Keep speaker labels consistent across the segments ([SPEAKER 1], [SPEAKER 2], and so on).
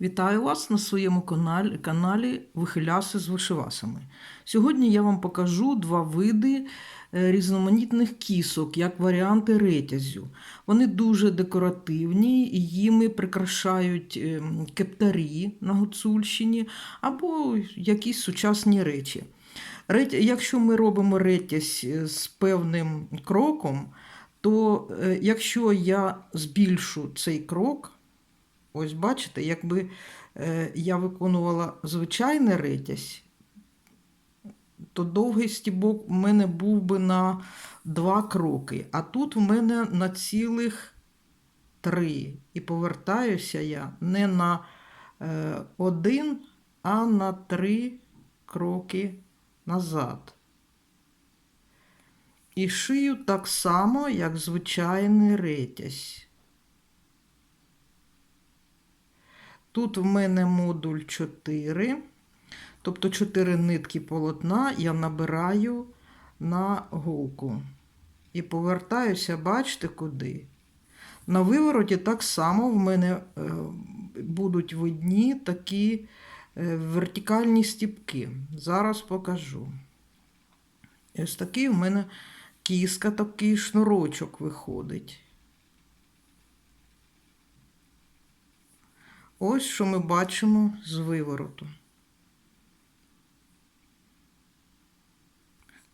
[SPEAKER 1] Вітаю вас на своєму каналі, каналі Вихиляси з вишивасами. Сьогодні я вам покажу два види е, різноманітних кісок, як варіанти ретязю. Вони дуже декоративні, і їми прикрашають е, кептарі на Гуцульщині або якісь сучасні речі. Якщо ми робимо ретязь е, з певним кроком, то якщо я збільшу цей крок, Ось бачите, якби е, я виконувала звичайний ретязь, то довгий стібок у мене був би на два кроки, а тут в мене на цілих три. І повертаюся я не на е, один, а на три кроки назад. І шию так само, як звичайний ретязь. Тут в мене модуль 4, тобто 4 нитки полотна я набираю на голку. І повертаюся, бачите, куди. На вивороті так само в мене е, будуть видні такі е, вертикальні стіпки. Зараз покажу. Ось такий в мене кіска, такий шнурочок виходить. Ось що ми бачимо з вивороту.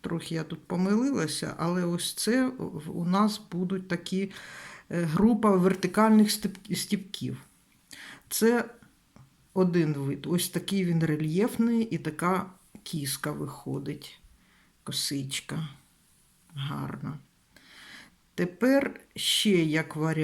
[SPEAKER 1] Трохи я тут помилилася, але ось це у нас будуть такі е, група вертикальних стіпків. Це один вид. Ось такий він рельєфний і така кіска виходить, косичка. Гарна. Тепер ще як варіант.